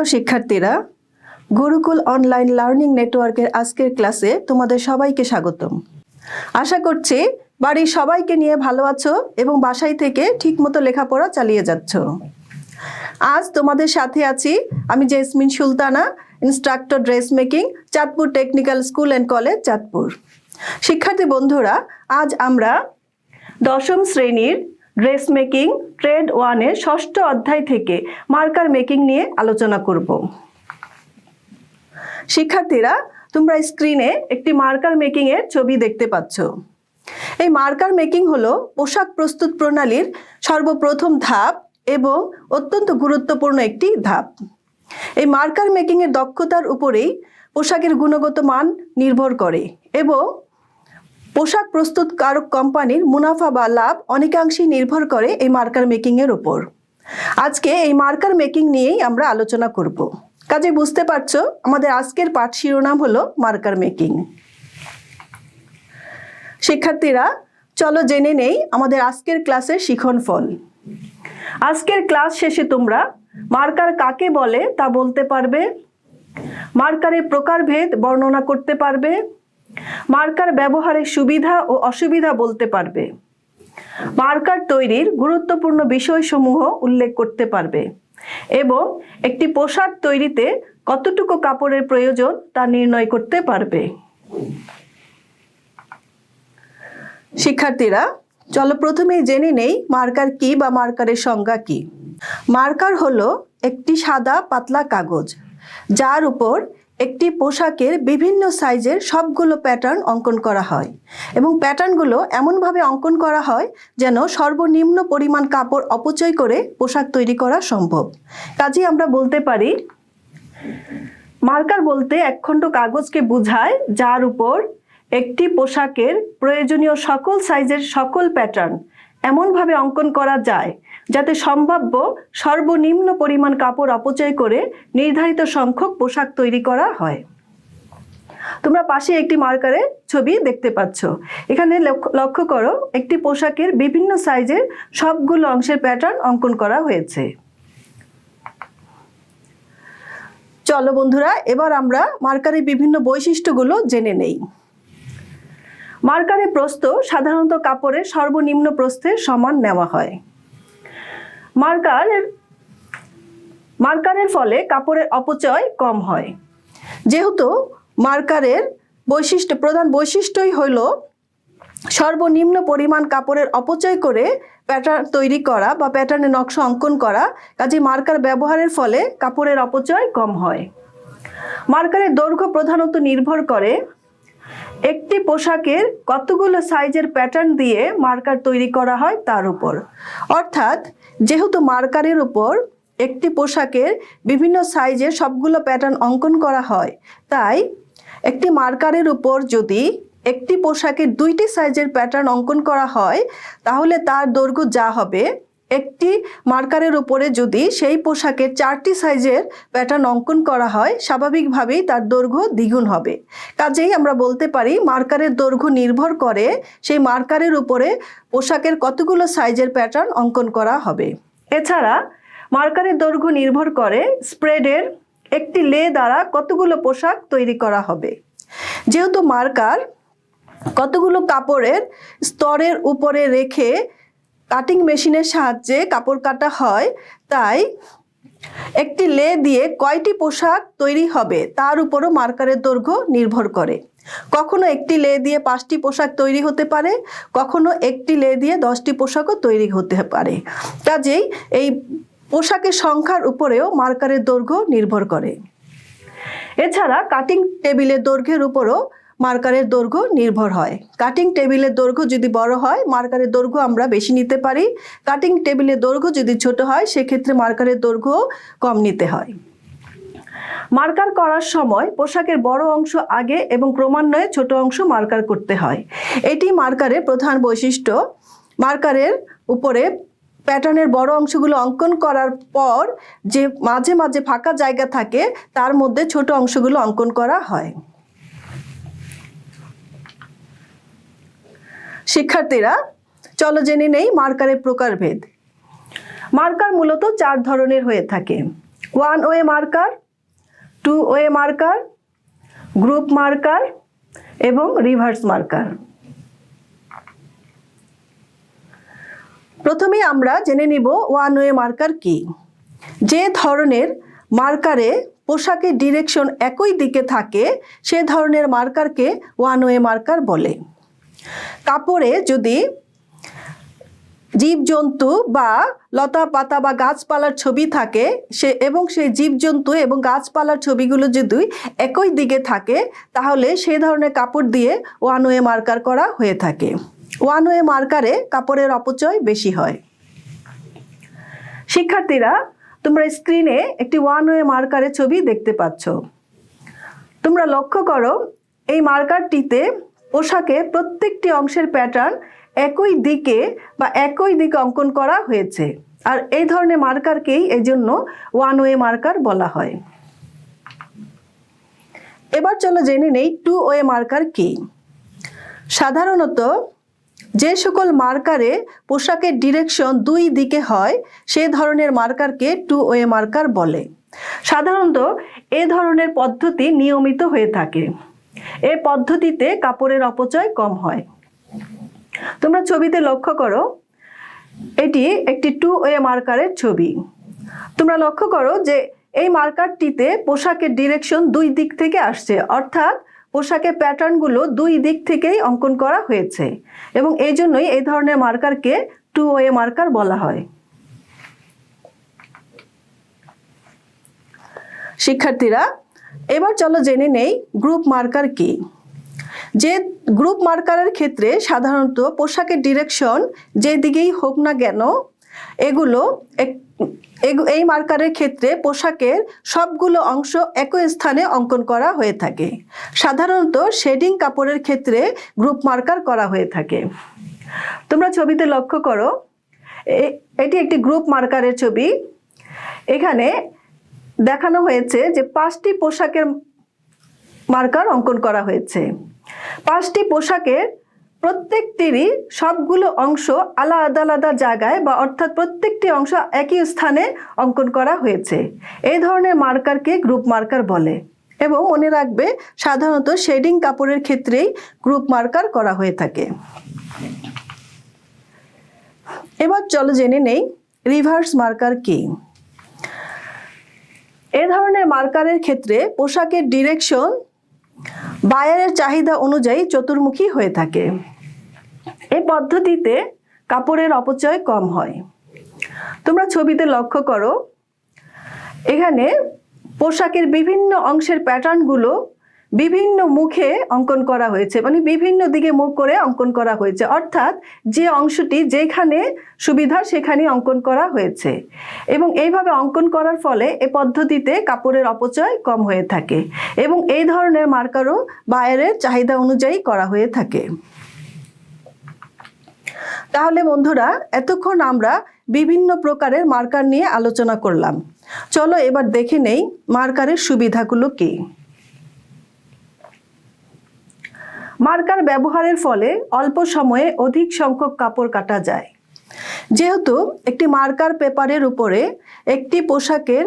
প্রিয় শিক্ষার্থীরা, Gurukul online learning নেটওয়ার্কের আজকের ক্লাসে তোমাদের সবাইকে স্বাগতম। আশা করছি বাড়ির সবাইকে নিয়ে ভালো আছো এবং বাসায় থেকে ঠিকমতো লেখাপড়া চালিয়ে যাচ্ছ। আজ তোমাদের সাথে আছি আমি Jasmine Sultana instructor dress making Chandpur technical school and college Chandpur. শিক্ষার্থী বন্ধুরা, আজ আমরা দশম শ্রেণির ড্রেস মেকিং ট্রেড ওয়ানের ষষ্ঠ অধ্যায় থেকে মার্কার মেকিং নিয়ে আলোচনা করব। শিক্ষার্থীরা, তোমরা স্ক্রিনে একটি মার্কার মেকিং এর ছবি দেখতে পাচ্ছ। এই মার্কার মেকিং হলো পোশাক প্রস্তুত প্রণালীর সর্বপ্রথম ধাপ এবং অত্যন্ত গুরুত্বপূর্ণ একটি ধাপ। এই মার্কার মেকিং এর দক্ষতার উপরেই পোশাকের গুণগত মান নির্ভর করে এবং পোশাক প্রস্তুতকারক কোম্পানির মুনাফা বা লাভ অনেকাংশেই নির্ভর করে এই মার্কার মেকিং এর উপর। আজকে এই মার্কার মেকিং নিয়েই আমরা আলোচনা করব। কাজে বুঝতে পারছ, আমাদের আজকের পাঠ শিরোনাম হলো মার্কার মেকিং। শিক্ষার্থীরা, চলো জেনে নেই আমাদের আজকের ক্লাসের শিখন ফল। আজকের ক্লাস শেষে তোমরা মার্কার কাকে বলে তা বলতে পারবে? মার্কারের প্রকারভেদ বর্ণনা করতে পারবে? মার্কার ব্যবহারের সুবিধা ও অসুবিধা বলতে পারবে। মার্কার তৈরির গুরুত্বপূর্ণ বিষয়সমূহ উল্লেখ করতে পারবে এবং একটি পোশাক তৈরিতে কতটুকু কাপড়ের প্রয়োজন তা নির্ণয় করতে পারবে। শিক্ষার্থীরা, চলো প্রথমেই জেনে নেই মার্কার কি বা মার্কারের সংজ্ঞা কি। মার্কার হলো একটি সাদা পাতলা কাগজ, যার উপর একটি পোশাকের বিভিন্ন সাইজের সবগুলো প্যাটার্ন অঙ্কন করা হয় এবং প্যাটার্নগুলো এমনভাবে অঙ্কন করা হয় যেন সর্বনিম্ন পরিমাণ কাপড় অপচয় করে পোশাক তৈরি করা সম্ভব। কাজেই আমরা বলতে পারি মার্কার বলতে একখণ্ড কাগজকে বোঝায় যার উপর একটি পোশাকের প্রয়োজনীয় সকল সাইজের সকল প্যাটার্ন এমনভাবে অঙ্কন করা যায় যাতে সম্ভাব্য সর্বনিম্ন পরিমাণ কাপড় অপচয় করে নির্ধারিত সংখ্যক পোশাক তৈরি করা হয়। তোমরা পাশে একটি মার্কারের ছবি দেখতে পাচ্ছ। এখানে লক্ষ্য- করো, একটি পোশাকের বিভিন্ন সাইজের সবগুলো অংশের প্যাটার্ন অঙ্কন করা হয়েছে। চলো বন্ধুরা, এবার আমরা মার্কারের বিভিন্ন বৈশিষ্ট্যগুলো জেনে নেই। মার্কারের প্রস্থ সাধারণত কাপড়ের সর্বনিম্ন প্রস্থের সমান নেওয়া হয়। মার্কারের মার্কারের ফলে কাপড়ের অপচয় কম হয়। যেহেতু মার্কারের বৈশিষ্ট্য, প্রধান বৈশিষ্ট্যই হল সর্বনিম্ন পরিমাণ কাপড়ের অপচয় করে প্যাটার্ন তৈরি করা বা প্যাটার্নের নকশা অঙ্কন করা, কাজে মার্কার ব্যবহারের ফলে কাপড়ের অপচয় কম হয়। মার্কারের দৈর্ঘ্য প্রধানত নির্ভর করে একটি পোশাকের কতগুলো সাইজের প্যাটার্ন দিয়ে মার্কার তৈরি করা হয় তার উপর। অর্থাৎ, যেহেতু মার্কারের উপর একটি পোশাকের বিভিন্ন সাইজের সবগুলো প্যাটার্ন অঙ্কন করা হয়, তাই একটি মার্কারের উপর যদি একটি পোশাকের দুইটি সাইজের প্যাটার্ন অঙ্কন করা হয়, তাহলে তার দৈর্ঘ্য যা হবে একটি মার্কারের উপরে যদি সেই পোশাকের চারটি সাইজের প্যাটার্ন অঙ্কন করা হয়, স্বাভাবিকভাবেই তার দৈর্ঘ্য দ্বিগুণ হবে। কাজেই আমরা বলতে পারি, মার্কারের দৈর্ঘ্য নির্ভর করে সেই মার্কারের উপরে পোশাকের কতগুলো সাইজের প্যাটার্ন অঙ্কন করা হবে। এছাড়া, মার্কারের দৈর্ঘ্য নির্ভর করে স্প্রেডের একটি লে দ্বারা কতগুলো পোশাক তৈরি করা হবে। যেহেতু মার্কার কতগুলো কাপড়ের স্তরের উপরে রেখে কাটিং মেশিনের সাহায্যে কাপড় কাটা হয়, তাই একটি লে দিয়ে কয়টি পোশাক তৈরি হবে তার উপরও মার্কারের দৈর্ঘ্য নির্ভর করে। কখনো একটি লে দিয়ে পাঁচটি পোশাক তৈরি হতে পারে, কখনো একটি লে দিয়ে দশটি পোশাকও তৈরি হতে পারে। কাজেই এই পোশাকের সংখ্যার উপরেও মার্কারের দৈর্ঘ্য নির্ভর করে। এছাড়া কাটিং টেবিলের দৈর্ঘ্যের উপরও মার্কারের দৈর্ঘ্য নির্ভর হয়। কাটিং টেবিলের দৈর্ঘ্য যদি বড় হয়, মার্কারের দৈর্ঘ্য আমরা বেশি নিতে পারি। কাটিং টেবিলের দৈর্ঘ্য যদি ছোট হয়, সেক্ষেত্রে মার্কারের দৈর্ঘ্য কম নিতে হয়। মার্কার করার সময় পোশাকের বড় অংশ আগে এবং ক্রমান্বয়ে ছোট অংশ মার্কার করতে হয়। এটি মার্কারের প্রধান বৈশিষ্ট্য। মার্কারের উপরে প্যাটার্নের বড় অংশগুলো অঙ্কন করার পর যে মাঝে মাঝে ফাঁকা জায়গা থাকে, তার মধ্যে ছোট অংশগুলো অঙ্কন করা হয়। শিক্ষার্থীরা, চলো জেনে নেই মার্কারের প্রকারভেদ। মার্কার মূলত চার ধরনের হয়ে থাকে। One way marker, two way marker, group marker এবং রিভার্স মার্কার। প্রথমে আমরা জেনে নিব ওয়ান ওয়ে মার্কার কি। যে ধরনের মার্কারে পোশাকের ডিরেকশন একই দিকে থাকে, সে ধরনের মার্কারকে ওয়ান ওয়ে মার্কার বলে। কাপড়ে যদি জীবজন্তু বা লতা পাতা বা গাছপালার ছবি থাকে, সে এবং সেই জীবজন্তু এবং গাছপালার ছবিগুলো যদি একই দিকে থাকে, তাহলে সেই ধরনের কাপড় দিয়ে ওয়ান ওয়ে মার্কার করা হয়ে থাকে। ওয়ান ওয়ে মার্কারে কাপড়ের অপচয় বেশি হয়। শিক্ষার্থীরা, তোমরা স্ক্রিনে একটি ওয়ান ওয়ে মার্কারের ছবি দেখতে পাচ্ছ। তোমরা লক্ষ্য করো, এই মার্কারটিতে পোশাকে প্রত্যেকটি অংশের প্যাটার্ন একই দিকে বা একই দিকে অঙ্কন করা হয়েছে। আর এই ধরনের মার্কারকেই এই জন্য ওয়ান ওয়ে মার্কার বলা হয়। এবার চলো জেনে নেই টু ওয়ে মার্কার কি। সাধারণত যে সকল মার্কারে পোশাকের ডিরেকশন দুই দিকে হয়, সে ধরনের মার্কারকে টু ওয়ে মার্কার বলে। সাধারণত এ ধরনের পদ্ধতি নিয়মিত হয়ে থাকে। এই পদ্ধতিতে কাপড়ের অপচয় কম হয়। তোমরা ছবিতে লক্ষ্য করো, এটি একটি টু ওয়ে মার্কারের ছবি। তোমরা লক্ষ্য করো যে এই মার্কারটিতে পোশাকের ডিরেকশন দুই দিক থেকে আসছে, অর্থাৎ পোশাকের প্যাটার্নগুলো দুই দিক থেকেই অঙ্কন করা হয়েছে এবং এই জন্যই এই ধরনের মার্কারকে টু ওয়ে মার্কার বলা হয়। শিক্ষার্থীরা এবার চলো জেনে নেই গ্রুপ মার্কার কি। যে গ্রুপ মার্কারের ক্ষেত্রে সাধারণত পোশাকের ডিরেকশন যেদিকেই হোক না কেন, এগুলো এই মার্কারের ক্ষেত্রে পোশাকের সবগুলো অংশ একই স্থানে অঙ্কন করা হয়ে থাকে। সাধারণত শেডিং কাপড়ের ক্ষেত্রে গ্রুপ মার্কার করা হয়ে থাকে। তোমরা ছবিতে লক্ষ্য করো এটি একটি গ্রুপ মার্কারের ছবি। এখানে দেখানো হয়েছে যে পাঁচটি পোশাকের মার্কার অঙ্কন করা হয়েছে। পাঁচটি পোশাকের প্রত্যেকটিরই সবগুলো অংশ আলাদা আলাদা জায়গায় বা অর্থাৎ প্রত্যেকটি অংশ একই স্থানে অঙ্কন করা হয়েছে। এই ধরনের মার্কারকে গ্রুপ মার্কার বলে এবং মনে রাখবে সাধারণত শেডিং কাপড়ের ক্ষেত্রেই গ্রুপ মার্কার করা হয়ে থাকে। এবার চলো জেনে নেই রিভার্স মার্কার কি? এ ধরনের মার্কারের ক্ষেত্রে পোশাকের ডিরেকশন বায়ারের চাহিদা অনুযায়ী চতুর্মুখী হয়ে থাকে। এ পদ্ধতিতে কাপড়ের অপচয় কম হয়। তোমরা ছবিতে লক্ষ্য করো, এখানে পোশাকের বিভিন্ন অংশের প্যাটার্নগুলো বিভিন্ন মুখে অঙ্কন করা হয়েছে মানে বিভিন্ন দিকে মুখ করে অঙ্কন করা হয়েছে। অর্থাৎ যে অংশটি যেখানে সুবিধা সেখানে অঙ্কন করা হয়েছে। এবং এইভাবে অঙ্কন করার ফলে এ পদ্ধতিতে কাপড়ের অপচয় কম হয়ে থাকে এবং এই ধরনের মার্কারও বায়ারের চাহিদা অনুযায়ী করা হয়ে থাকে। তাহলে বন্ধুরা, এতক্ষণ আমরা বিভিন্ন প্রকারের মার্কার নিয়ে আলোচনা করলাম। চলো এবার দেখে নেই মার্কারের সুবিধাগুলো কি। মার্কার ব্যবহারের ফলে অল্প সময়ে অধিক সংখ্যক কাপড় কাটা যায়। যেহেতু একটি মার্কার পেপারের উপরে একটি পোশাকের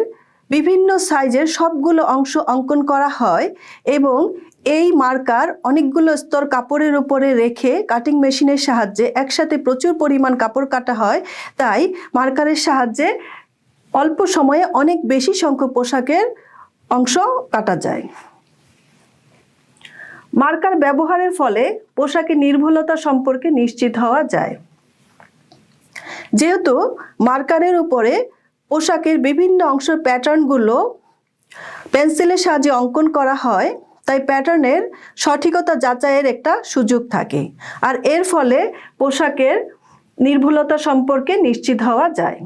বিভিন্ন সাইজের সবগুলো অংশ অঙ্কন করা হয় এবং এই মার্কার অনেকগুলো স্তর কাপড়ের উপরে রেখে কাটিং মেশিনের সাহায্যে একসাথে প্রচুর পরিমাণ কাপড় কাটা হয়, তাই মার্কারের সাহায্যে অল্প সময়ে অনেক বেশি সংখ্যক পোশাকের অংশ কাটা যায়। মার্কার ব্যবহারের ফলে পোশাকের নির্ভুলতা সম্পর্কে নিশ্চিত হওয়া যায়। যেহেতু মার্কারের উপরে পোশাকের বিভিন্ন অংশের প্যাটার্নগুলো পেন্সিলের সাহায্যে অঙ্কন করা হয়, তাই প্যাটার্নের সঠিকতা যাচাইয়ের একটা সুযোগ থাকে। আর এর ফলে পোশাকের নির্ভুলতা সম্পর্কে নিশ্চিত হওয়া যায়।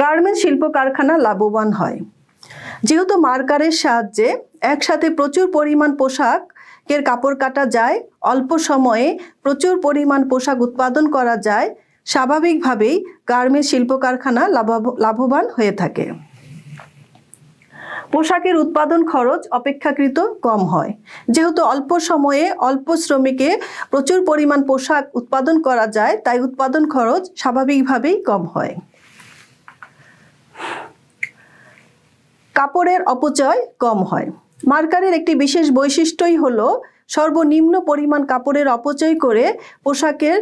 গার্মেন্ট শিল্প কারখানা লাভবান হয়। যেহেতু মার্কারের সাহায্যে একসাথে প্রচুর পরিমাণ পোশাকের কাপড় কাটা যায়, অল্প সময়ে প্রচুর পরিমাণ পোশাক উৎপাদন করা যায়, স্বাভাবিকভাবেই গার্মেন্টস শিল্প কারখানা লাভব- লাভবান হয়ে থাকে। পোশাকের উৎপাদন খরচ অপেক্ষাকৃত কম হয়। যেহেতু অল্প সময়ে অল্প শ্রমিকে প্রচুর পরিমাণ পোশাক উৎপাদন করা যায়, তাই উৎপাদন খরচ স্বাভাবিকভাবেই কম হয়। কাপড়ের অপচয় কম হয়। মার্কারের একটি বিশেষ বৈশিষ্ট্যই হলো সর্বনিম্ন পরিমাণ কাপড়ের অপচয় করে পোশাকের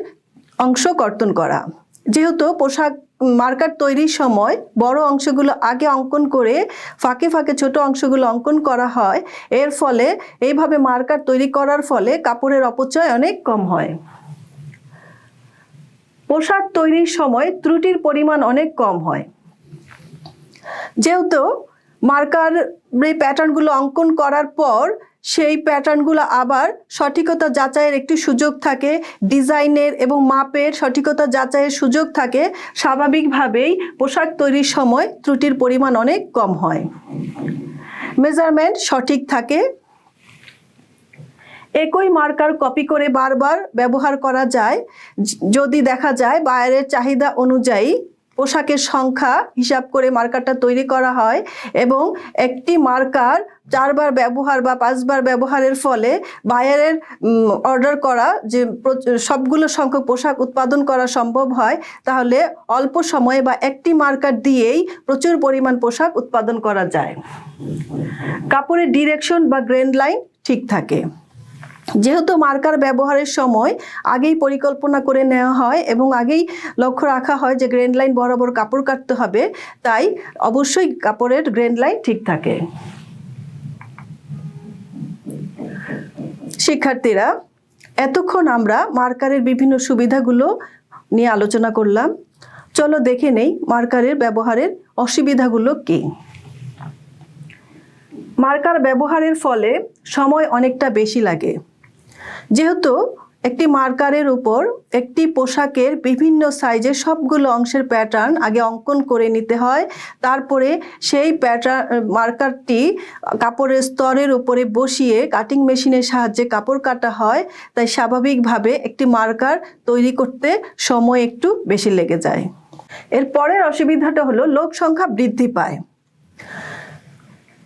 অংশ কর্তন করা। যেহেতু পোশাক মার্কার তৈরির সময় বড় অংশগুলো আগে অঙ্কন করে ফাঁকে ফাঁকে ছোট অংশগুলো অঙ্কন করা হয়, এর ফলে এইভাবে মার্কার তৈরি করার ফলে কাপড়ের অপচয় অনেক কম হয়। পোশাক তৈরির সময় ত্রুটির পরিমাণ অনেক কম হয়। যেহেতু মার্কার এই প্যাটার্নগুলো অঙ্কন করার পর সেই প্যাটার্নগুলো আবার সঠিকতা যাচাইয়ের একটি সুযোগ থাকে, ডিজাইনের এবং মাপের সঠিকতা যাচাইয়ের সুযোগ থাকে। স্বাভাবিকভাবেই পোশাক তৈরির সময় ত্রুটির পরিমাণ অনেক কম হয়। মেজারমেন্ট সঠিক থাকে। একই মার্কার কপি করে বারবার ব্যবহার করা যায়। যদি দেখা যায় বাইরের চাহিদা অনুযায়ী পোশাকের সংখ্যা হিসাব করে মার্কারটা তৈরি করা হয় এবং একটি মার্কার চারবার ব্যবহার বা পাঁচবার ব্যবহারের ফলে বায়ারের অর্ডার করা যে সবগুলো সংখ্যক পোশাক উৎপাদন করা সম্ভব হয়, তাহলে অল্প সময়ে বা একটি মার্কার দিয়েই প্রচুর পরিমাণ পোশাক উৎপাদন করা যায়। কাপড়ের ডিরেকশন বা গ্রেন লাইন ঠিক থাকে। যেহেতু মার্কার ব্যবহারের সময় আগেই পরিকল্পনা করে নেওয়া হয় এবং আগেই লক্ষ্য রাখা হয় যে গ্রেন লাইন বরাবর কাপড় কাটতে হবে, তাই অবশ্যই কাপড়ের গ্রেন লাইন ঠিক থাকে। শিক্ষার্থীরা, এতক্ষণ আমরা মার্কারের বিভিন্ন সুবিধাগুলো নিয়ে আলোচনা করলাম। চলো দেখে নেই মার্কারের ব্যবহারের অসুবিধাগুলো কী। মার্কার ব্যবহারের ফলে সময় অনেকটা বেশি লাগে। যেহেতু একটি মার্কারের উপর একটি পোশাকের বিভিন্ন সাইজের সবগুলো অংশের প্যাটার্ন আগে অঙ্কন করে নিতে হয়, তারপরে সেই প্যাটার্ন মার্কারটি কাপড়ের স্তরের উপরে বসিয়ে কাটিং মেশিনের সাহায্যে কাপড় কাটা হয়, তাই স্বাভাবিকভাবে একটি মার্কার তৈরি করতে সময় একটু বেশি লেগে যায়। এর পরের অসুবিধাটা হলো লোক সংখ্যা বৃদ্ধি পায়।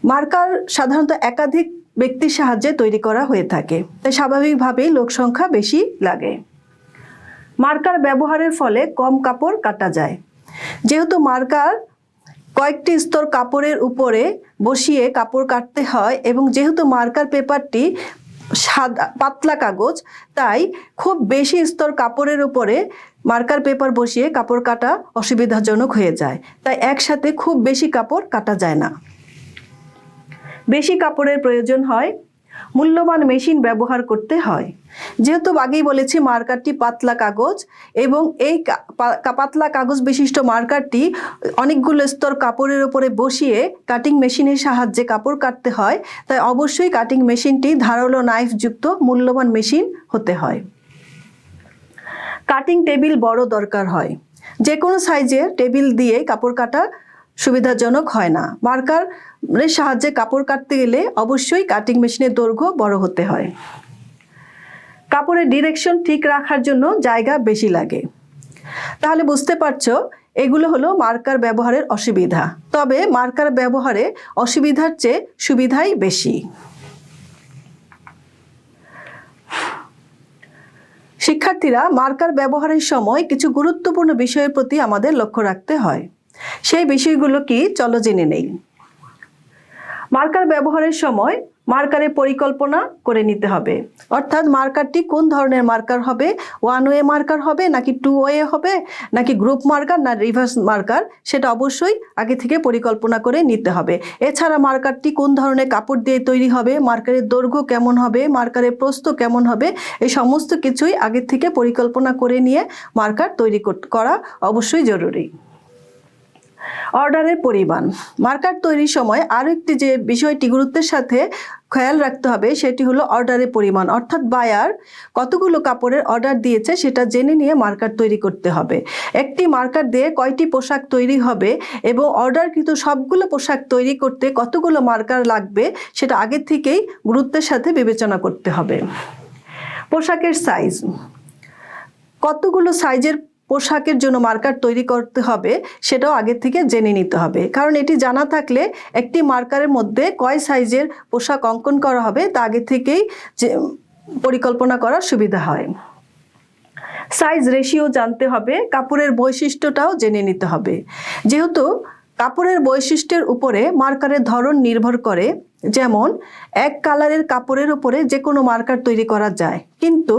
মার্কার সাধারণত একাধিক ব্যক্তির সাহায্যে তৈরি করা হয়ে থাকে। তাই স্বাভাবিকভাবেই লোক সংখ্যা বেশি লাগে। মার্কার ব্যবহারের ফলে কম কাপড় কাটা যায়। যেহেতু মার্কার কয়েকটি স্তর কাপড়ের উপরে বসিয়ে কাপড় কাটতে হয় এবং যেহেতু মার্কার পেপারটি সাদা, পাতলা কাগজ, তাই খুব বেশি স্তর কাপড়ের উপরে মার্কার পেপার বসিয়ে কাপড় কাটা অসুবিধাজনক হয়ে যায়। তাই একসাথে খুব বেশি কাপড় কাটা যায় না। বেশি কাপড়ের প্রয়োজন হয়। মূল্যবান মেশিন ব্যবহার করতে হয়। যেহেতু আগেই বলেছি মার্কারটি পাতলা কাগজ এবং এই পাতলা কাগজ বিশিষ্ট মার্কারটি অনেকগুলো স্তর কাপড়ের ওপরে বসিয়ে কাটিং মেশিনের সাহায্যে কাপড় কাটতে হয়। তাই অবশ্যই কাটিং মেশিনটি ধারালো নাইফযুক্ত মূল্যবান মেশিন হতে হয়। কাটিং টেবিল বড় দরকার হয়। যে কোনো সাইজের টেবিল দিয়ে কাপড় কাটা সুবিধাজনক হয় না। মার্কারের সাহায্যে কাপড় কাটতে গেলে অবশ্যই কাটিং মেশিনের দৈর্ঘ্য বড় হতে হয়। কাপড়ের ডিরেকশন ঠিক রাখার জন্য জায়গা বেশি লাগে। তাহলে বুঝতে পারছ, এগুলো হলো মার্কার ব্যবহারের অসুবিধা। তবে মার্কার ব্যবহারে অসুবিধার চেয়ে সুবিধাই বেশি। শিক্ষার্থীরা মার্কার ব্যবহারের সময় কিছু গুরুত্বপূর্ণ বিষয়ের প্রতি আমাদের লক্ষ্য রাখতে হয়। সেই বিষয়গুলো কি? চলো জেনে নেই। মার্কার ব্যবহারের সময় মার্কারের পরিকল্পনা করে নিতে হবে। অর্থাৎ মার্কারটি কোন ধরনের মার্কার হবে? ওয়ান ওয়ে মার্কার হবে নাকি টু ওয়ে হবে? নাকি গ্রুপ মার্কার না রিভার্স মার্কার? সেটা অবশ্যই আগে থেকে পরিকল্পনা করে নিতে হবে। এছাড়া মার্কারটি কোন ধরনের কাপড় দিয়ে তৈরি হবে? মার্কারের দৈর্ঘ্য কেমন হবে? মার্কারের প্রস্থ কেমন হবে? এই সমস্ত কিছুই আগে থেকে পরিকল্পনা করে নিয়ে মার্কার তৈরি করা অবশ্যই জরুরি। অর্ডারের পরিমাণ। মার্কার তৈরির সময় আরও একটি যে বিষয়টি গুরুত্বের সাথে খেয়াল রাখতে হবে, সেটি হলো অর্ডারের পরিমাণ। অর্থাৎ বায়ার কতগুলো কাপড়ের অর্ডার দিয়েছে সেটা জেনে নিয়ে মার্কার তৈরি করতে হবে। একটি মার্কার দিয়ে কয়টি পোশাক তৈরি হবে এবং অর্ডারকৃত সবগুলো পোশাক তৈরি করতে কতগুলো মার্কার লাগবে, সেটা আগে থেকেই গুরুত্বের সাথে বিবেচনা করতে হবে। পোশাকের সাইজ। কতগুলো সাইজের পোশাকের জন্য মার্কার তৈরি করতে হবে, সেটাও আগে থেকে জেনে নিতে হবে। কারণ এটি জানা থাকলে একটি মার্কারের মধ্যে কয় সাইজের পোশাক অঙ্কন করা হবে, তা আগে থেকেই যে, পরিকল্পনা করার সুবিধা হয়। সাইজ রেশিও জানতে হবে, কাপড়ের বৈশিষ্ট্যটাও জেনে নিতে হবে। যেহেতু কাপড়ের বৈশিষ্ট্যের উপরে মার্কারের ধরন নির্ভর করে, যেমন এক কালারের কাপড়ের উপরে যে কোনো মার্কার তৈরি করা যায়। কিন্তু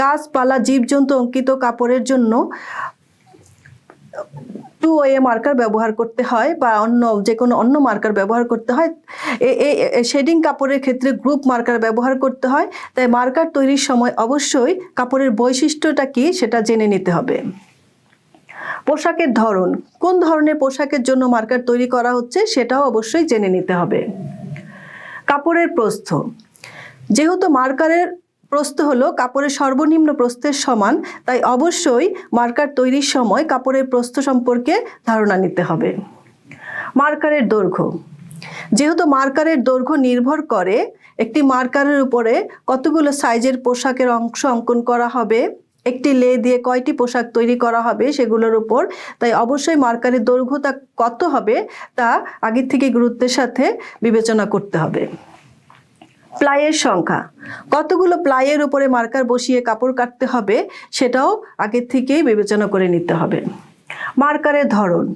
গাছপালা, জীবজন্তু অঙ্কিত কাপড়ের জন্য টু ওয়ে মার্কার ব্যবহার করতে হয় বা অন্য যে কোনো অন্য মার্কার ব্যবহার করতে হয়। শেডিং কাপড়ের ক্ষেত্রে গ্রুপ মার্কার ব্যবহার করতে হয়। তাই মার্কার তৈরির সময় অবশ্যই কাপড়ের বৈশিষ্ট্যটা কি সেটা জেনে নিতে হবে। পোশাকের ধরন, কোন ধরনের পোশাকের জন্য মার্কার তৈরি করা হচ্ছে সেটাও অবশ্যই জেনে নিতে হবে। কাপড়ের প্রস্থ, যেহেতু মার্কারের প্রস্থ হলো কাপড়ের সর্বনিম্ন প্রস্থের সমান, তাই অবশ্যই মার্কার তৈরির সময় কাপড়ের প্রস্থ সম্পর্কে ধারণা নিতে হবে। মার্কারের দৈর্ঘ্য। যেহেতু মার্কারের দৈর্ঘ্য নির্ভর করে, একটি মার্কারের উপরে কতগুলো সাইজের পোশাকের অংশ অঙ্কন করা হবে, একটি লে দিয়ে কয়টি পোশাক তৈরি করা হবে সেগুলোর উপর, তাই অবশ্যই মার্কারের দৈর্ঘ্যতা কত হবে তা আগের থেকে গুরুত্বের সাথে বিবেচনা করতে হবে। প্লাইয়ের সংখ্যা। কতগুলো প্লাইয়ের উপরে মার্কার বসিয়ে কাপড় কাটতে হবে সেটাও আগের থেকেই বিবেচনা করে নিতে হবে। মার্কারের ধরন।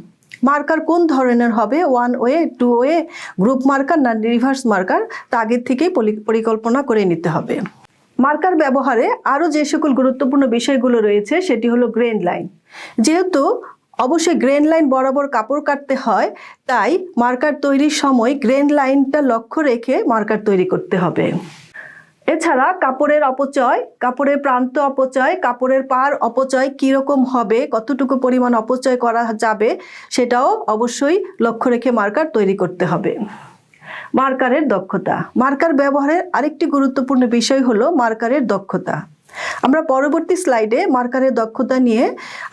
মার্কার কোন ধরনের হবে? One way, two way, group marker না রিভার্স মার্কার? তা আগের থেকেই পরিকল্পনা করে নিতে হবে। মার্কার ব্যবহারে আরও যে সকল গুরুত্বপূর্ণ বিষয়গুলো রয়েছে সেটি হলো গ্রেন লাইন। যেহেতু অবশ্যই গ্রেন লাইন বরাবর কাপড় কাটতে হয়, তাই মার্কার তৈরির সময় গ্রেন লাইনটা লক্ষ্য রেখে মার্কার তৈরি করতে হবে। এছাড়া কাপড়ের অপচয়, কাপড়ের প্রান্ত অপচয়, কাপড়ের পার অপচয় কীরকম হবে, কতটুকু পরিমাণ অপচয় করা যাবে, সেটাও অবশ্যই লক্ষ্য রেখে মার্কার তৈরি করতে হবে। মার্কারের দক্ষতা। মার্কার ব্যবহারের আরেকটি গুরুত্বপূর্ণ বিষয় হলো মার্কারের দক্ষতা। আমরা পরবর্তী স্লাইডে মার্কারের দক্ষতা নিয়ে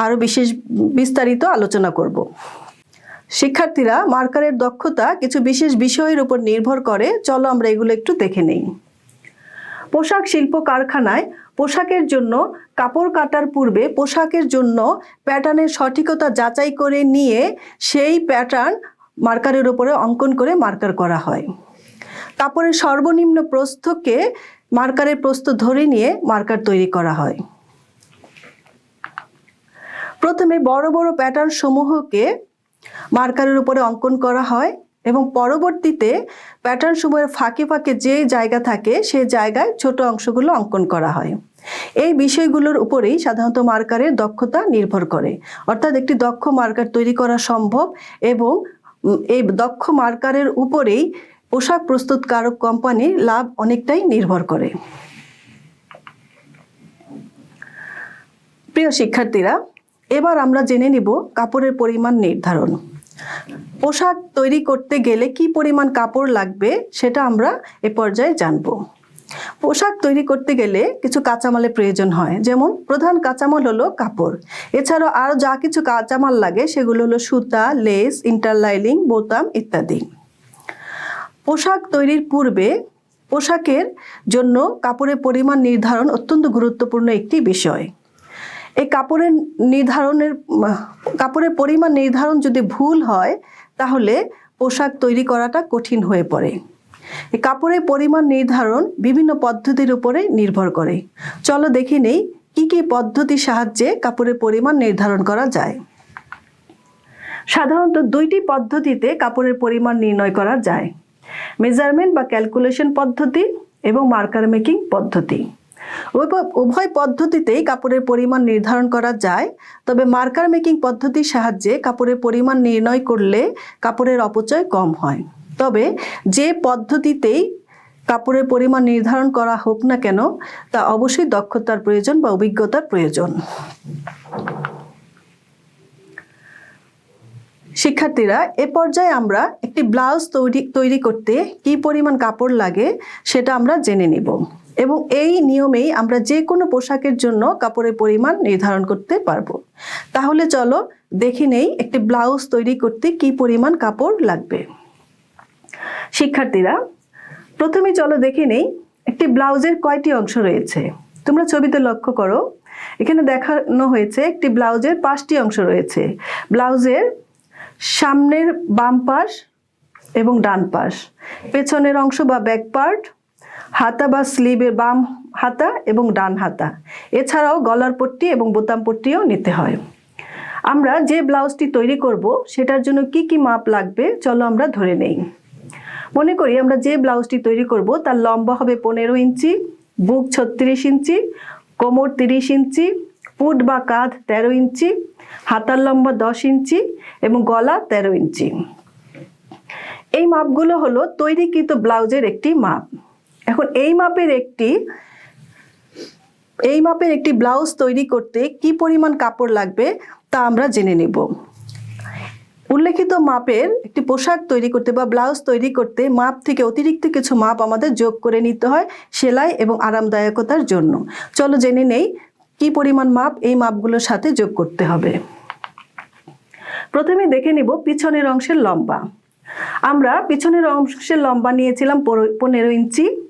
আরও বিশেষ বিস্তারিত আলোচনা করব। শিক্ষার্থীরা মার্কারের দক্ষতা কিছু বিশেষ বিষয়ের উপর নির্ভর করে। চলো আমরা এগুলো একটু দেখে নেই। পোশাক শিল্প কারখানায় পোশাকের জন্য কাপড় কাটার পূর্বে পোশাকের জন্য প্যাটার্নের সঠিকতা যাচাই করে নিয়ে সেই প্যাটার্ন মার্কারের উপরে অঙ্কন করে মার্কার করা হয়। কাপড়ের সর্বনিম্ন প্রস্থকে মার্কারের প্রস্থ ধরে নিয়ে মার্কার তৈরি করা হয়। প্রথমে বড় বড় প্যাটার্ন সমূহকে মার্কারের উপরে অঙ্কন করা হয় এবং পরবর্তীতে প্যাটার্ন সমূহের ফাঁকে ফাঁকে যে জায়গা থাকে সে জায়গায় ছোট অংশগুলো অঙ্কন করা হয়। এই বিষয়গুলোর উপরেই সাধারণত মার্কারের দক্ষতা নির্ভর করে। অর্থাৎ একটি দক্ষ মার্কার তৈরি করা সম্ভব এবং এই দক্ষ মার্কারের উপরেই পোশাক প্রস্তুতকারক কোম্পানির লাভ অনেকটাই নির্ভর করে। প্রিয় শিক্ষার্থীরা, এবার আমরা জেনে নিব কাপড়ের পরিমাণ নির্ধারণ। পোশাক তৈরি করতে গেলে কি পরিমাণ কাপড় লাগবে সেটা আমরা এ পর্যায়ে জানব। পোশাক তৈরি করতে গেলে কিছু কাঁচামালের প্রয়োজন হয়, যেমন প্রধান কাঁচামাল হলো কাপড়। এছাড়াও আরও যা কিছু কাঁচামাল লাগে সেগুলো হলো সুতা, লেস ইন্টারলাইনিং বোতাম ইত্যাদি। পোশাক তৈরির পূর্বে পোশাকের জন্য কাপড়ের পরিমাণ নির্ধারণ অত্যন্ত গুরুত্বপূর্ণ একটি বিষয়। এই কাপড়ের নির্ধারণের, কাপড়ের পরিমাণ নির্ধারণ যদি ভুল হয়, তাহলে পোশাক তৈরি করাটা কঠিন হয়ে পড়ে। এই কাপড়ের পরিমাণ নির্ধারণ বিভিন্ন পদ্ধতির উপরে নির্ভর করে। চলো দেখে নেই কি কি পদ্ধতির সাহায্যে কাপড়ের পরিমাণ নির্ধারণ করা যায়। সাধারণত দুইটি পদ্ধতিতে কাপড়ের পরিমাণ নির্ণয় করা যায়। মেজারমেন্ট বা ক্যালকুলেশন পদ্ধতি এবং মার্কার মেকিং পদ্ধতি। উভয়- পদ্ধতিতেই কাপড়ের পরিমাণ নির্ধারণ করা যায়, তবে মার্কার মেকিং পদ্ধতির সাহায্যে কাপড়ের পরিমাণ নির্ণয় করলে কাপড়ের অপচয় কম হয়। তবে যে পদ্ধতিতেই কাপড়ের পরিমাণ নির্ধারণ করা হোক না কেন, তা অবশ্যই দক্ষতার প্রয়োজন বা অভিজ্ঞতার প্রয়োজন। শিক্ষার্থীরা, এ পর্যায়ে আমরা একটি ব্লাউজ তৈরি তৈরি করতে কি পরিমাণ কাপড় লাগে সেটা আমরা জেনে নিব। এবং এই নিয়মেই আমরা যে কোনো পোশাকের জন্য কাপড়ের পরিমাণ নির্ধারণ করতে পারব। তাহলে চলো দেখে নেই একটি ব্লাউজ তৈরি করতে কি পরিমাণ কাপড় লাগবে। শিক্ষার্থীরা, প্রথমে চলো দেখে নেই একটি ব্লাউজের কয়টি অংশ রয়েছে। তোমরা ছবিতে লক্ষ্য করো, এখানে দেখানো হয়েছে একটি ব্লাউজের পাঁচটি অংশ রয়েছে। ব্লাউজের সামনের বাম পাশ এবং ডান পাশ। পেছনের অংশ বা ব্যাক পার্ট হাতা বা স্লিভের বাম হাতা এবং ডান হাতা। এছাড়াও গলার পট্টি এবং বোতাম পট্টিও নিতে হয়। আমরা যে ব্লাউজটি তৈরি করব, সেটার জন্য কি কি মাপ লাগবে, চলো আমরা ধরে নেই। মনে করি আমরা যে ব্লাউজটি তৈরি করব, তার লম্বা হবে পনেরো ইঞ্চি, বুক ছত্রিশ ইঞ্চি, কোমর তিরিশ ইঞ্চি পুট বা কাঁধ তেরো ইঞ্চি, হাতার লম্বা দশ ইঞ্চি এবং গলা তেরো ইঞ্চি। এই মাপগুলো হলো তৈরিকৃত ব্লাউজের একটি মাপ। এখন এই মাপের একটি, এই মাপের একটি ব্লাউজ তৈরি করতে কি পরিমাণ কাপড় লাগবে তা আমরা জেনে নেব। উল্লেখিত মাপের একটি পোশাক তৈরি করতে বা ব্লাউজ তৈরি করতে মাপ থেকে অতিরিক্ত কিছু মাপ আমাদের যোগ করে নিতে হয় সেলাই এবং আরামদায়কতার জন্য। চলো জেনে নেই কি পরিমাণ মাপ, এই মাপগুলোর সাথে যোগ করতে হবে। প্রথমে দেখে নিব পিছনের অংশের লম্বা। আমরা পিছনের অংশের লম্বা নিয়েছিলাম পনেরো- ইঞ্চি।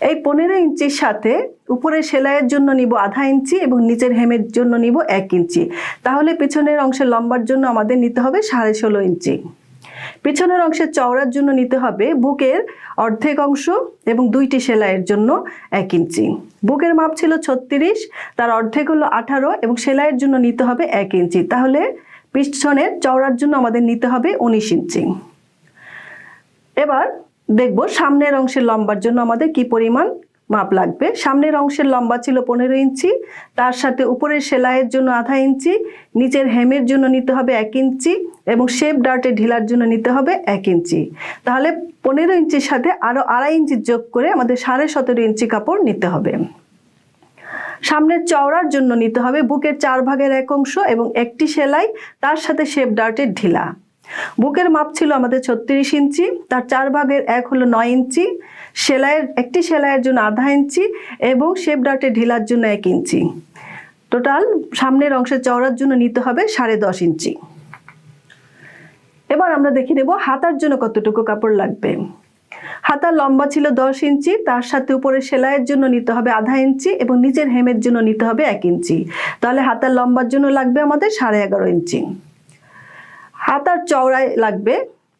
এই পনেরো ইঞ্চির সাথে উপরের সেলাইয়ের জন্য নিব আধা ইঞ্চি এবং নিচের হেমের জন্য নিব এক ইঞ্চি। তাহলে পিছনের অংশের লম্বার জন্য আমাদের নিতে হবে সাড়ে ষোলো ইঞ্চি। পিছনের অংশের চওড়ার জন্য নিতে হবে বুকের অর্ধেক অংশ এবং দুইটি সেলাইয়ের জন্য এক ইঞ্চি। বুকের মাপ ছিল ছত্রিশ, তার অর্ধেক হলো আঠারো এবং সেলাইয়ের জন্য নিতে হবে এক ইঞ্চি। তাহলে পিছনের চওড়ার জন্য আমাদের নিতে হবে উনিশ ইঞ্চি। এবার দেখব সামনের অংশের লম্বার জন্য আমাদের কি পরিমাণ মাপ লাগবে। সামনের অংশের লম্বা ছিল পনেরো ইঞ্চি, তার সাথে উপরের সেলাইয়ের জন্য আধা ইঞ্চি, নিচের হেমের জন্য নিতে হবে এক ইঞ্চি এবং শেপ ডার্টে ঢিলার জন্য নিতে হবে এক ইঞ্চি। তাহলে পনেরো ইঞ্চির সাথে আরও আড়াই ইঞ্চি যোগ করে আমাদের সাড়ে সতেরো ইঞ্চি কাপড় নিতে হবে। সামনের চওড়ার জন্য নিতে হবে বুকের চার ভাগের এক অংশ এবং একটি সেলাই, তার সাথে শেপ ডার্টের ঢিলা। বুকের মাপ ছিল আমাদের ছত্রিশ ইঞ্চি, তার চার ভাগের এক হলো নয় ইঞ্চি, সেলাইয়ের একটি সেলাইয়ের জন্য আধা ইঞ্চি এবং শেপ ডার্টের ঢিলার জন্য এক ইঞ্চি। টোটাল সামনের অংশের চওড়ার জন্য নিতে হবে সাড়ে দশ ইঞ্চি। এবার আমরা দেখে নেব হাতার জন্য কতটুকু কাপড় লাগবে। হাতার লম্বা ছিল দশ ইঞ্চি, তার সাথে উপরে সেলাইয়ের জন্য নিতে হবে আধা ইঞ্চি এবং নিচের হেমের জন্য নিতে হবে এক ইঞ্চি। তাহলে হাতার লম্বার জন্য লাগবে আমাদের সাড়ে এগারো ইঞ্চি। হাতার চওড়ায় লাগবে।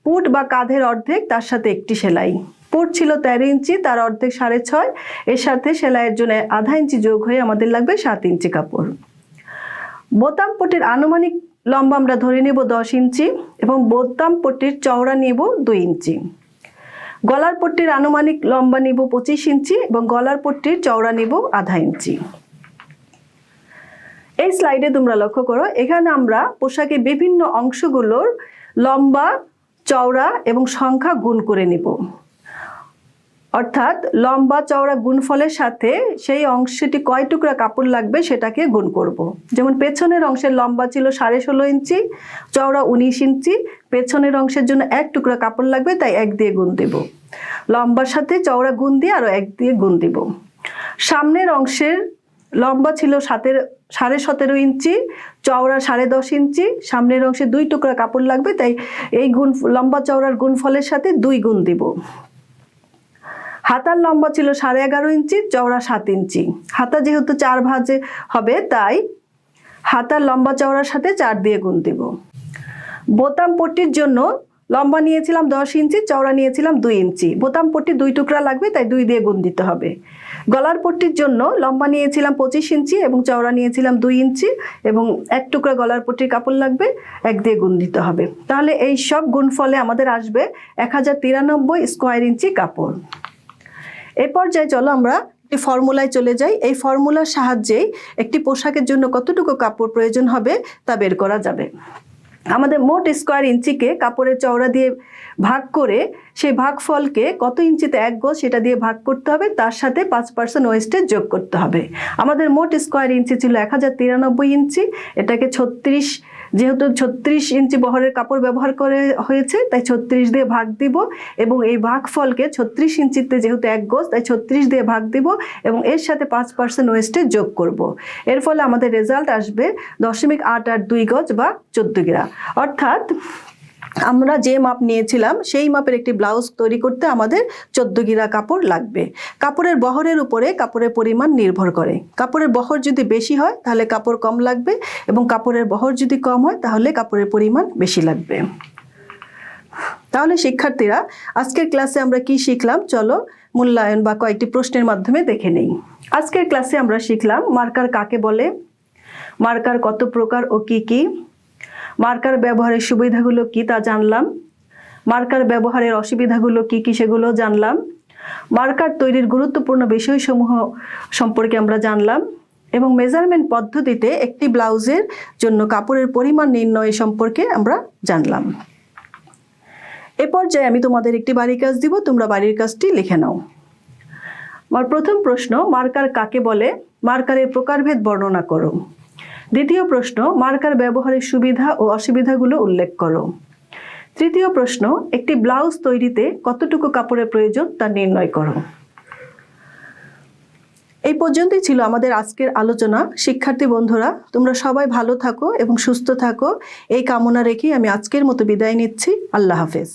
পুট বা কাঁধের অর্ধেক, তার সাথে একটি সেলাই। পুট ছিল তেরো ইঞ্চি, তার অর্ধেক সাড়ে ছয়। এর সাথে সেলাইয়ের জন্য আধা ইঞ্চি যোগ হয়ে আমাদের লাগবে সাত ইঞ্চি কাপড়। বোতাম পট্টির আনুমানিক লম্বা আমরা ধরে নেব দশ ইঞ্চি এবং বোতাম পট্টির চওড়া নেব দুই ইঞ্চি। গলার পট্টির আনুমানিক লম্বা নিব পঁচিশ ইঞ্চি এবং গলার পট্টির চওড়া নিব আধা ইঞ্চি। এই স্লাইডে তোমরা লক্ষ্য করো, এখানে আমরা পোশাকের বিভিন্ন অংশগুলোর লম্বা, চওড়া এবং সংখ্যা গুণ করে নিব। অর্থাৎ লম্বা, চওড়া গুণফলের সাথে সেই অংশটি কয় টুকরা কাপড় লাগবে সেটাকে গুণ করব। যেমন পেছনের অংশের লম্বা ছিল সাড়ে ষোলো ইঞ্চি, চওড়া উনিশ ইঞ্চি, পেছনের অংশের জন্য এক টুকরা কাপড় লাগবে, তাই এক দিয়ে গুণ দেব। লম্বার সাথে চওড়া গুণ দিয়ে আরও এক দিয়ে গুণ দেব। সামনের অংশের লম্বা ছিল সাতের সাড়ে সতেরো ইঞ্চি, চওড়া সাড়ে দশ ইঞ্চি, সামনের অংশে দুই টুকরা কাপড় লাগবে, তাই এই গুণ, লম্বা চওড়ার গুণফলের সাথে দুই গুণ দিব। হাতার লম্বা ছিল সাড়ে এগারো ইঞ্চি, চওড়া সাত ইঞ্চি। হাতা যেহেতু চার ভাজে হবে, তাই হাতার লম্বা চওড়ার সাথে চার দিয়ে গুণ দিব। বোতাম পট্টির জন্য লম্বা নিয়েছিলাম দশ ইঞ্চি, চওড়া নিয়েছিলাম দুই ইঞ্চি। বোতাম পট্টি দুই টুকরা লাগবে, তাই দুই দিয়ে গুণ দিতে হবে। গলার পট্টির জন্য লম্বা নিয়েছিলাম পঁচিশ ইঞ্চি এবং চওড়া নিয়েছিলাম দুই ইঞ্চি এবং এক টুকরা গলার পট্টির কাপড় লাগবে, এক দিয়ে গুণ দিতে হবে। তাহলে এই সব গুণফলে আমাদের আসবে এক হাজার তিরানব্বই স্কোয়ার ইঞ্চি কাপড়। এই পর্যায়ে চলো আমরা একটি ফর্মুলায় চলে যাই। এই ফর্মুলার সাহায্যেই একটি পোশাকের জন্য কতটুকু কাপড় প্রয়োজন হবে তা বের করা যাবে। আমাদের মোট স্কোয়ার ইঞ্চিকে কাপড়ের চওড়া দিয়ে ভাগ করে সেই ভাগফলকে কত ইঞ্চিতে এক গজ সেটা দিয়ে ভাগ করতে হবে, তার সাথে পাঁচ পার্সেন্ট ওয়েস্টেজ যোগ করতে হবে আমাদের মোট স্কোয়ার ইঞ্চি ছিল এক হাজার তিরানব্বই ইঞ্চি, এটাকে ছত্রিশ, যেহেতু ছত্রিশ ইঞ্চি বহরের কাপড় ব্যবহার করে হয়েছে, তাই ছত্রিশ দিয়ে ভাগ দিব এবং এই ভাগফলকে ছত্রিশ ইঞ্চিতে যেহেতু এক গজ তাই ছত্রিশ দিয়ে ভাগ দিব এবং এর সাথে পাঁচ পার্সেন্ট ওয়েস্টেজ যোগ করব। এর ফলে আমাদের রেজাল্ট আসবে দশমিক আট আট দুই গজ বা চোদ্দ গিরা অর্থাৎ আমরা যে মাপ নিয়েছিলাম, সেই মাপের একটি ব্লাউজ তৈরি করতে আমাদের চোদ্দ গিরা কাপড় লাগবে। কাপড়ের বহরের উপরে কাপড়ের পরিমাণ নির্ভর করে। কাপড়ের বহর যদি বেশি হয়, তাহলে কাপড় কম লাগবে এবং কাপড়ের বহর যদি কম হয়, তাহলে কাপড়ের পরিমাণ বেশি লাগবে। তাহলে শিক্ষার্থীরা, আজকের ক্লাসে আমরা কি শিখলাম? চলো মূল্যায়ন বা কয়েকটি প্রশ্নের মাধ্যমে দেখে নেই। আজকের ক্লাসে আমরা শিখলাম, মার্কার কাকে বলে? মার্কার কত প্রকার ও কি কি? মার্কার ব্যবহারের সুবিধাগুলো কি তা জানলাম। মার্কার ব্যবহারের অসুবিধাগুলো কি কি সেগুলো জানলাম। মার্কার তৈরির গুরুত্বপূর্ণ বিষয়সমূহ সম্পর্কে আমরা জানলাম এবং মেজারমেন্ট পদ্ধতিতে একটি ব্লাউজের জন্য কাপড়ের পরিমাণ নির্ণয় সম্পর্কে আমরা জানলাম। এ পর্যায়ে আমি তোমাদের একটি বাড়ির কাজ দিব, তোমরা বাড়ির কাজটি লিখে নাও। আমার প্রথম প্রশ্ন, মার্কার কাকে বলে? মার্কারের প্রকারভেদ বর্ণনা করো। দ্বিতীয় প্রশ্ন, মার্কার ব্যবহারের সুবিধা ও অসুবিধাগুলো উল্লেখ করো। তৃতীয় প্রশ্ন, একটি ব্লাউজ তৈরিতে কতটুকু কাপড়ের প্রয়োজন তা নির্ণয় করো। এই পর্যন্তই ছিল আমাদের আজকের আলোচনা। শিক্ষার্থী বন্ধুরা, তোমরা সবাই ভালো থাকো এবং সুস্থ থাকো। এই কামনা রেখেই আমি আজকের মতো বিদায় নিচ্ছি। আল্লাহ হাফেজ।